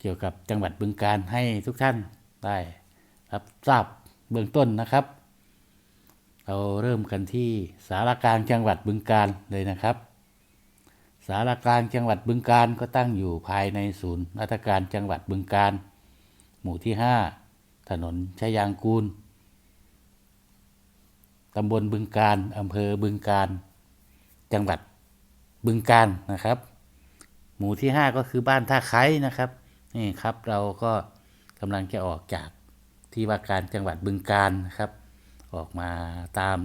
เกี่ยวกับจังหวัดบึงการให้ทุกท่านได้รับทราบเบื้องต้นนะครับ เราเริ่มกันที่สารกลางจังหวัดบึงการเลยนะครับ สารกลางจังหวัดบึงการก็ตั้งอยู่ภายในศูนย์ราชการจังหวัดบึงการ หมู่ที่ 5 ถนนชยางกูลตำบลบึงการอำเภอบึงการ จังหวัดบึงการนะครับ หมู่ที่ 5 ก็คือบ้านท่าไคร้นะครับ นี่ครับเราก็กำลังจะออกจากที่ว่าการจังหวัดบึงการนะครับ ออกมาตาม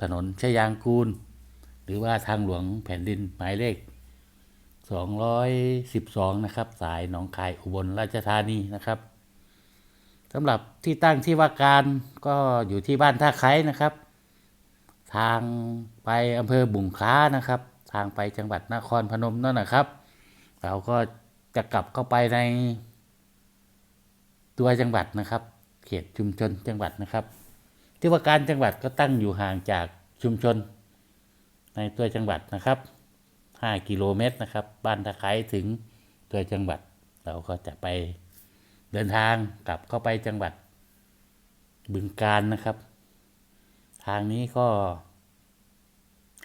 ถนนชยางกูล หรือว่าทางหลวงแผ่นดินหมายเลข 212 นะครับ สายหนองคายอุบลราชธานีนะครับสำหรับที่ตั้งที่ว่าการก็อยู่ที่บ้านท่าไคร้นะครับ ทางไปอำเภอบุงคล้านะครับ ทางไปจังหวัดนครพนมนั่นนะครับ เราก็ จะกลับเข้าไปใน ตัวจังหวัดนะครับ เขตชุมชนจังหวัดนะครับ ที่ว่าการจังหวัดก็ตั้งอยู่ห่างจากชุมชน ในตัวจังหวัดนะครับ 5 กิโลเมตรนะครับ บ้านตะไคร้ถึงตัวจังหวัด เราก็จะไปเดินทางกลับเข้าไปจังหวัดบึงการนะครับ ทางนี้ก็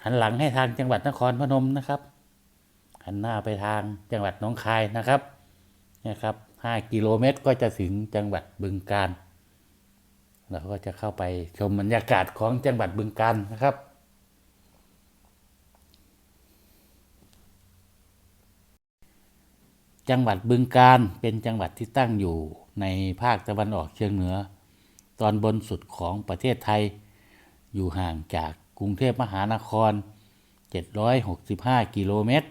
หันหลังให้ทางจังหวัดนครพนมนะครับ หันหน้าไปทางจังหวัดหน้องคายนะครับนี่ครับ5กิโลเมตรก็จะถึงจังหวัดบึงการเราก็จะเข้าไปชมบรรยากาศของจังหวัดบึงการนะครับจังหวัดบึงการเป็นจังหวัดที่ตั้งอยู่ในภาคตะวันออกเฉียงเหนือ ตอนบนสุดของประเทศไทย อยู่ห่างจากกรุงเทพมหานคร 765 กิโลเมตร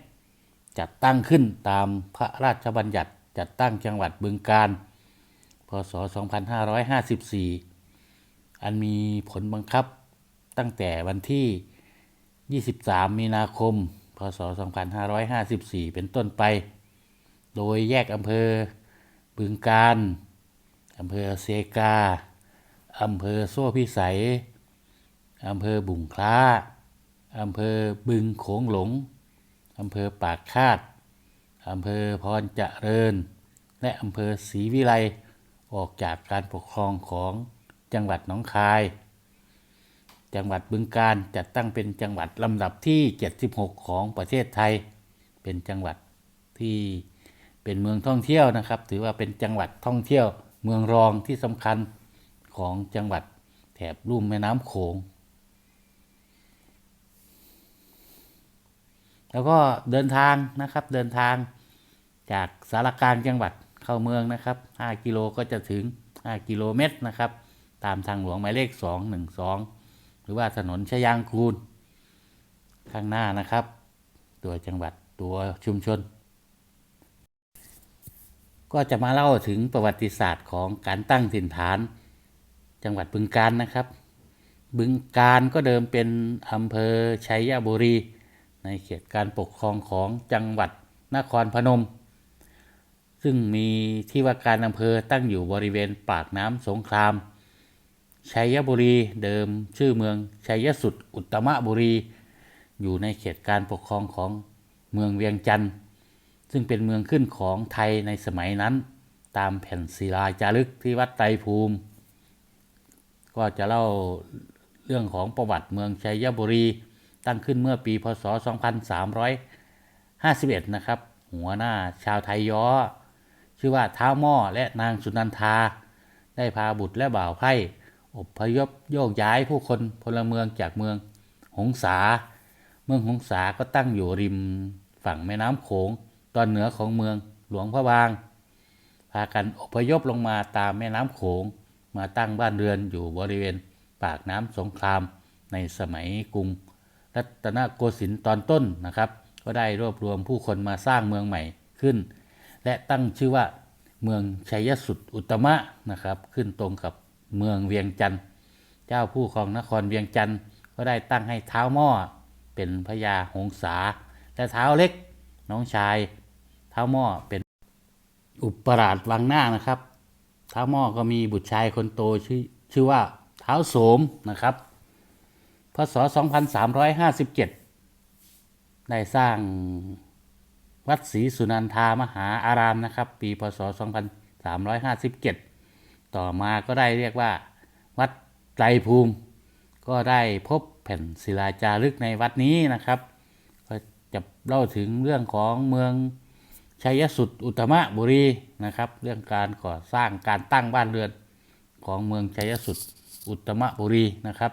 จัดตั้งขึ้นตามพระราชบัญญัติจัดตั้งจังหวัดบึงการพศ 2554 อันมีผลบังคับตั้งแต่วันที่ 23 มีนาคม พศ 2554 เป็นต้นไป โดยแยกอำเภอบึงการอำเภอเซกา อำเภอโซ่พิสัย อำเภอบุงคล้า อำเภอบึงโขงหลง อำเภอปากคาดอำเภอพรเจริญ และอำเภอศรีวิไลออกจากการปกครองของจังหวัดหนองคาย จังหวัดบึงการจัดตั้งเป็นจังหวัดลำดับที่ 76 ของประเทศไทย เป็นจังหวัดที่เป็นเมืองท่องเที่ยวนะครับ ถือว่าเป็นจังหวัดท่องเที่ยวเมืองรองที่สำคัญของจังหวัดแถบลุ่มแม่น้ำโขง แล้วก็เดินทางนะครับเดินทางจากสารกลางจังหวัดเข้าเมืองนะครับ 5 กิโลก็จะถึง 5 กิโลเมตรนะครับ ตามทางหลวงหมายเลข 212 หรือว่าถนนชยางกูลข้างหน้านะครับ ตัวจังหวัดตัวชุมชน ก็จะมาเล่าถึงประวัติศาสตร์ของการตั้งถิ่นฐาน จังหวัดบึงการนะครับ บึงการก็เดิมเป็นอำเภอชัยบุรี ในเขตการปกครองของจังหวัดนครพนม ซึ่งมีที่ว่าการอำเภอตั้งอยู่บริเวณปากน้ำสงคราม ชัยบุรีเดิมชื่อเมืองชัยสุดอุตตมบุรี อยู่ในเขตการปกครองของเมืองเวียงจันทร์ซึ่งเป็นเมืองขึ้นของไทยในสมัยนั้น ตามแผ่นศิลาจารึกที่วัดไตรภูมิ ก็จะเล่าเรื่องของประวัติเมืองชัยบุรี ตั้งขึ้นเมื่อปีพศ 2351 นะครับ หัวหน้าชาวไทยย้อ ชื่อว่าท้าวหม้อและนางสุนันทา ได้พาบุตรและบ่าวไพร่อพยพโยกย้ายผู้คนพลเมืองจากเมืองหงสา เมืองหงสาก็ตั้งอยู่ริมฝั่งแม่น้ำโขงตอนเหนือของเมืองหลวงพระบาง พากันอพยพลงมาตามแม่น้ำโขงมาตั้งบ้านเรือนอยู่บริเวณปากน้ำสงครามในสมัยกรุง รัตนโกสินทร์ตอนต้นนะครับ ก็ได้รวบรวมผู้คนมาสร้างเมืองใหม่ขึ้น และตั้งชื่อว่าเมืองชัยสุดอุตมะนะครับ ขึ้นตรงกับเมืองเวียงจันทร์เจ้าผู้ครองนครเวียงจันทร์ก็ได้ตั้งให้เท้าหม้อเป็นพญาหงสาและเท้าเล็กน้องชาย เท้าหม้อเป็นอุปราชวังหน้านะครับ เท้าหม้อก็มีบุตรชายคนโตชื่อชื่อว่าเท้าโสมนะครับ พศ 2357 ได้สร้างวัดศรีสุนันทามหาอารามนะครับ ปีพศ 2357 ต่อมาก็ได้เรียกว่า วัดไตรภูมิ ก็ได้พบแผ่นศิลาจารึกในวัดนี้นะครับ ก็จะเล่าถึงเรื่องของเมืองชัยสุดอุตมะบุรีนะครับ เรื่องการก่อสร้างการตั้งบ้านเรือนของเมืองชัยสุดอุตตมะบุรีนะครับ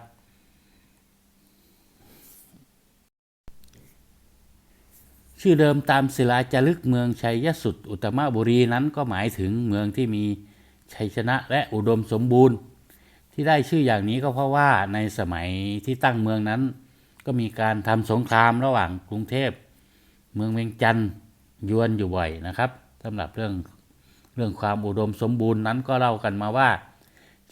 ชื่อเดิมตามศิลาจารึกเมืองชัยยสุดอุตตมะบุรีนั้นก็หมายถึงเมืองที่มีชัยชนะและอุดมสมบูรณ์ ที่ได้ชื่ออย่างนี้ก็เพราะว่าในสมัยที่ตั้งเมืองนั้น ก็มีการทำสงครามระหว่างกรุงเทพ เมืองเวียงจันทร์ยวนอยู่บ่อยนะครับสำหรับเรื่องเรื่องความอุดมสมบูรณ์นั้นก็เล่ากันมาว่า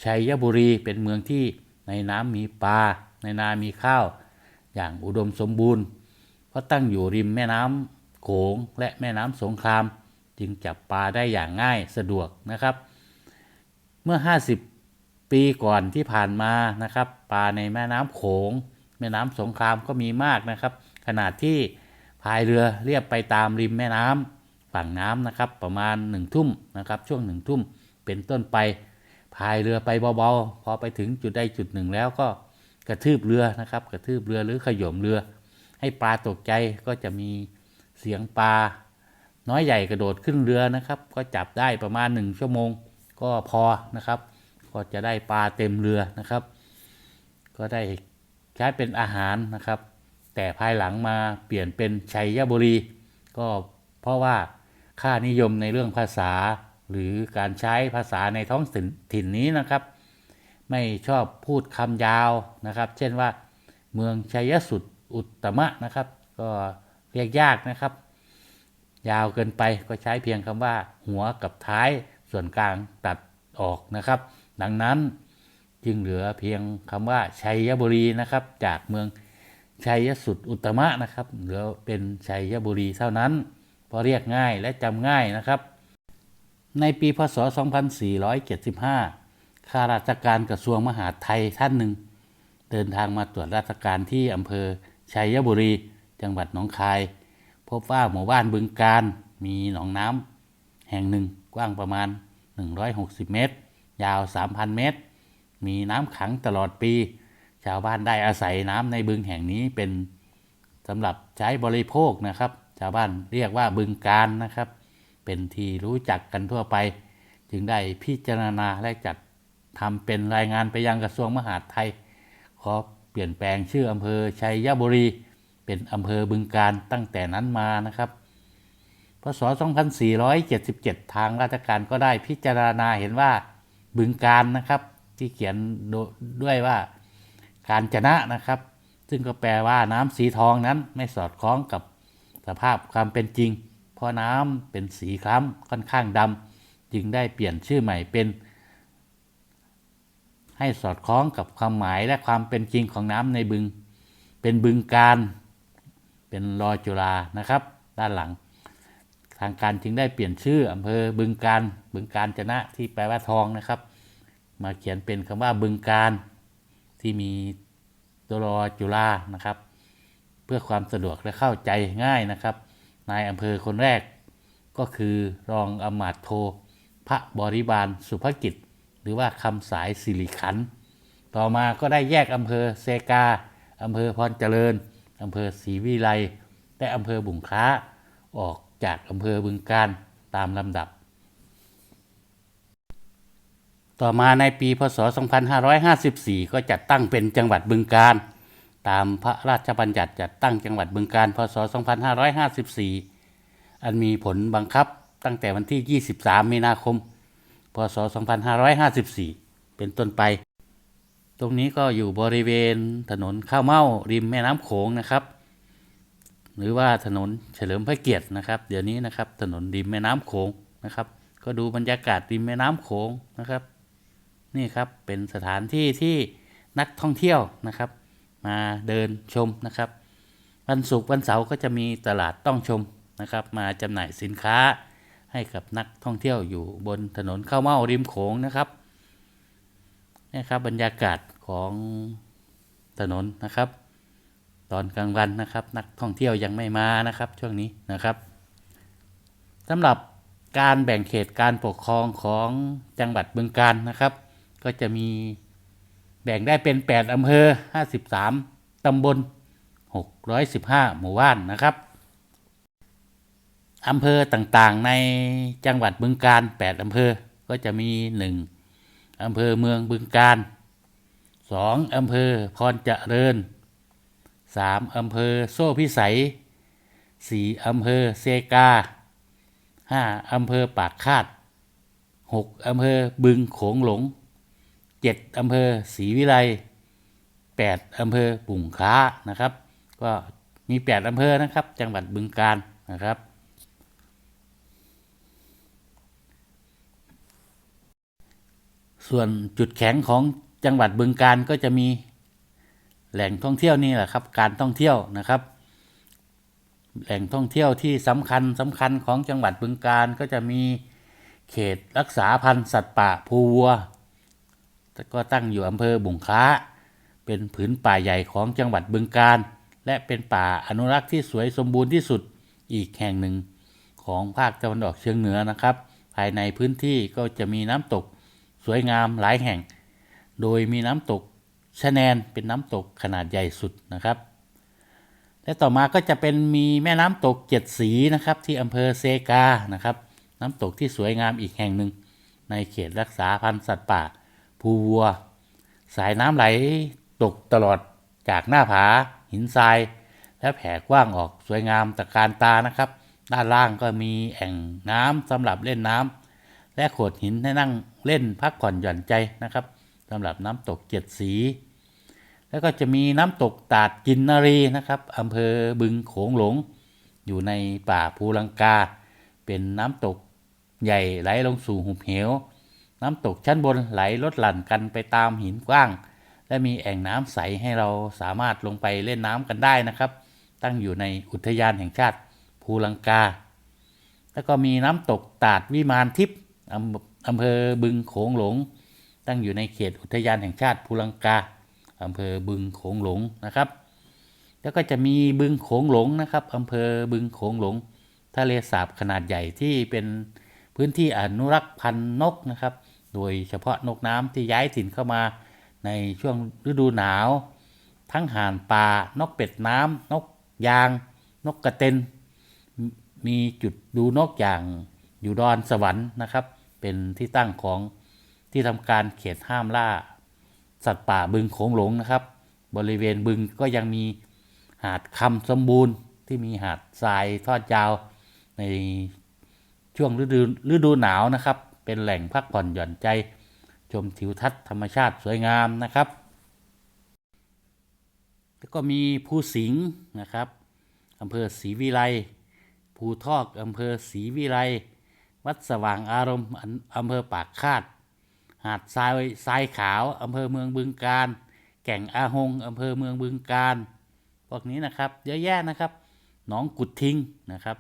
ชัยบุรีเป็นเมืองที่ในน้ำมีปลาในนามีข้าว อย่างอุดมสมบูรณ์ เพราะตั้งอยู่ริมแม่น้ำโขงและแม่น้ำสงคราม จึงจับปลาได้อย่างง่ายสะดวกนะครับ เมื่อ 50 ปีก่อนที่ผ่านมานะครับ ปลาในแม่น้ำโขง แม่น้ำสงครามก็มีมากนะครับ ขนาดที่พายเรือเรียบไปตามริมแม่น้ำฝั่งน้ำนะครับ ประมาณหนึ่งทุ่มนะครับ ช่วงหนึ่งทุ่มเป็นต้นไปพายเรือไปเบาๆ พอไปถึงจุดใดจุดหนึ่งแล้วก็กระทืบเรือนะครับ กระทืบเรือหรือขย่มเรือ ให้ปลาตกใจก็จะมีเสียงปลา น้อยใหญ่กระโดดขึ้นเรือนะครับ ก็จับได้ประมาณหนึ่งชั่วโมงก็พอนะครับ ก็จะได้ปลาเต็มเรือนะครับ ก็ได้ใช้เป็นอาหารนะครับ แต่ภายหลังมาเปลี่ยนเป็นชัยบุรี ก็เพราะว่าค่านิยมในเรื่องภาษา หรือการใช้ภาษาในท้องถิ่นนี้นะครับ ไม่ชอบพูดคำยาวนะครับ เช่นว่า เมืองชัยสุด อุตตมะนะครับ ก็เรียกยากนะครับ ยาวเกินไปก็ใช้เพียงคำว่า หัวกับท้ายส่วนกลางตัดออกนะครับ ดังนั้นจึงเหลือเพียงคำว่าชัยบุรีนะครับ จากเมืองชัยสุดอุตมะนะครับ เหลือเป็นชัยบุรีเท่านั้นเพราะเรียกง่ายและจำง่ายนะครับ ในปีพศ 2475 ข้าราชการกระทรวงมหาดไทยท่านหนึ่ง เดินทางมาตรวจราชการที่อำเภอ ชัยบุรี จังหวัดหนองคาย พบว่าหมู่บ้านบึงการมีหนองน้ำแห่งหนึ่งกว้างประมาณ 160 เมตร ยาว 3,000 เมตร มีน้ำขังตลอดปี ชาวบ้านได้อาศัยน้ำในบึงแห่งนี้เป็นสำหรับใช้บริโภคนะครับ ชาวบ้านเรียกว่าบึงการนะครับ เป็นที่รู้จักกันทั่วไป จึงได้พิจารณาและจัดทำเป็นรายงานไปยังกระทรวงมหาดไทยขอ เปลี่ยนแปลงชื่ออำเภอชัยบุรี เป็นอำเภอบึงการตั้งแต่นั้นมานะครับพศ 2477 ทางราชการก็ได้พิจารณาเห็นว่าบึงการนะครับ ที่เขียนด้วยว่าการจนะนะครับ ซึ่งก็แปลว่าน้ำสีทองนั้นไม่สอดคล้องกับสภาพความเป็นจริง เพราะน้ำเป็นสีคล้ำค่อนข้างดำจึงได้เปลี่ยนชื่อใหม่เป็น ให้สอดคล้องกับความหมายและความเป็นจริงของน้ำในบึง เป็นบึงการเป็นรอจุฬานะครับ ด้านหลัง ทางการจึงได้เปลี่ยนชื่ออำเภอบึงการบึงการจนะที่แปลว่าทองนะครับ มาเขียนเป็นคำว่าบึงการที่มีตัวรอจุฬานะครับ เพื่อความสะดวกและเข้าใจง่ายนะครับ นายอำเภอคนแรกก็คือรองอมาตย์โทพระบริบาลสุภกิจ หรือว่าคำสายสิริขัน ต่อมาก็ได้แยกอำเภอเซกาอำเภอพรเจริญอำเภอศรีวิไลและอำเภอบุงค้าออกจากอำเภอบึงการตามลำดับ ต่อมาในปีพศ 2554 ก็จัดตั้งเป็นจังหวัดบึงการ ตามพระราชบัญญัติจัดตั้งจังหวัดบึงการ พศ 2554 อันมีผลบังคับตั้งแต่วันที่ 23 มีนาคม พศ 2554 เป็นต้นไป ตรงนี้ก็อยู่บริเวณถนนข้าวเม่าริมแม่น้ำโขงนะครับ หรือว่าถนนเฉลิมพระเกียรตินะครับ เดี๋ยวนี้นะครับถนนริมแม่น้ำโขงนะครับ ก็ดูบรรยากาศริมแม่น้ำโขงนะครับ นี่ครับเป็นสถานที่ที่นักท่องเที่ยวนะครับ มาเดินชมนะครับ วันศุกร์วันเสาร์ก็จะมีตลาดต้องชมนะครับ มาจำหน่ายสินค้า ให้กับนักท่องเที่ยวอยู่บนถนนข้าวเม่าริมโขงนะครับนี่ครับบรรยากาศของถนนนะครับ ตอนกลางวันนะครับ นักท่องเที่ยวยังไม่มานะครับ ช่วงนี้นะครับสำหรับการแบ่งเขตการปกครองของจังหวัดบึงกาฬนะครับ ก็จะมีแบ่งได้เป็น 8อำเภอ 53 ตำบล 615 หมู่บ้านนะครับ อำเภอต่างๆ ในจังหวัดบึงกาฬ8อำเภอ ก็จะมี 1 อำเภอเมืองบึงกาฬ2อำเภอพรเจริญ 3 อำเภอโซ่พิสัย 4 อำเภอเซกา 5 อำเภอปากคาด 6 อำเภอบึงโขงหลง 7 อำเภอศรีวิไล 8 อำเภอปุ่งค้านะครับ ก็มี 8 อำเภอนะครับ จังหวัดบึงกาฬนะครับ ส่วนจุดแข็งของจังหวัดบึงกาฬก็จะมีแหล่งท่องเที่ยวนี่แหละครับ การท่องเที่ยวนะครับ แหล่งท่องเที่ยวที่สำคัญสำคัญของจังหวัดบึงกาฬก็จะมีเขตรักษาพันธุ์สัตว์ป่าภูวัวก็ตั้งอยู่อำเภอบุงค้า เป็นผืนป่าใหญ่ของจังหวัดบึงกาฬและเป็นป่าอนุรักษ์ที่สวยสมบูรณ์ที่สุดอีกแห่งหนึ่งของภาคตะวันออกเฉียงเหนือนะครับ ภายในพื้นที่ก็จะมีน้ำตก สวยงามหลายแห่ง โดยมีน้ำตกชะแนนเป็นน้ำตกขนาดใหญ่สุดนะครับ และต่อมาก็จะเป็นมีแม่น้ำตกเจ็ดสีนะครับ ที่อำเภอเซกานะครับ น้ำตกที่สวยงามอีกแห่งหนึ่ง ในเขตรักษาพันธุ์สัตว์ป่า ภูวัว สายน้ำไหลตกตลอดจากหน้าผา หินทราย และแผ่กว้างออกสวยงามตะการตานะครับ ด้านล่างก็มีแอ่งน้ำสำหรับเล่นน้ำ และโขดหินให้นั่งเล่นพักผ่อนหย่อนใจนะครับสำหรับน้ำตกเจ็ดสี แล้วก็จะมีน้ำตกตาดกินนารีนะครับอำเภอบึงโขงหลง อยู่ในป่าภูลังกา เป็นน้ำตกใหญ่ไหลลงสู่หุบเหว น้ำตกชั้นบนไหลลดหลั่นกันไปตามหินกว้าง และมีแอ่งน้ำใสให้เราสามารถลงไปเล่นน้ำกันได้นะครับ ตั้งอยู่ในอุทยานแห่งชาติภูลังกา แล้วก็มีน้ำตกตาดวิมานทิพย์ อำเภอบึงโขงหลง ตั้งอยู่ในเขตอุทยานแห่งชาติภูลังกาอำเภอบึงโขงหลงนะครับ แล้วก็จะมีบึงโขงหลงนะครับอำเภอบึงโขงหลง ทะเลสาบขนาดใหญ่ที่เป็นพื้นที่อนุรักษ์พันธุ์นกนะครับ โดยเฉพาะนกน้ำที่ย้ายถิ่นเข้ามาในช่วงฤดูหนาว ทั้งห่านป่านกเป็ดน้ำนกยาง นกกระเต็น มีจุดดูนกอย่างอยู่ดอนสวรรค์นะครับ เป็นที่ตั้งของที่ทำการเขตห้ามล่า สัตว์ป่าบึงโขงหลงนะครับ บริเวณบึงก็ยังมีหาดคำสมบูรณ์ที่มีหาดทรายทอดยาวในช่วงฤดูฤดูหนาวนะครับ เป็นแหล่งพักผ่อนหย่อนใจ ชมทิวทัศน์ธรรมชาติสวยงามนะครับ แล้วก็มีภูสิงห์นะครับอำเภอศรีวิไลภูทอกอำเภอศรีวิไล วัดสว่างอารมณ์อำเภอปากคาด หาดทรายทรายขาวอำเภอเมืองบึงการ แก่งอาหงอำเภอเมืองบึงการ พวกนี้นะครับ เยอะแยะนะครับ หนองกุดทิงนะครับ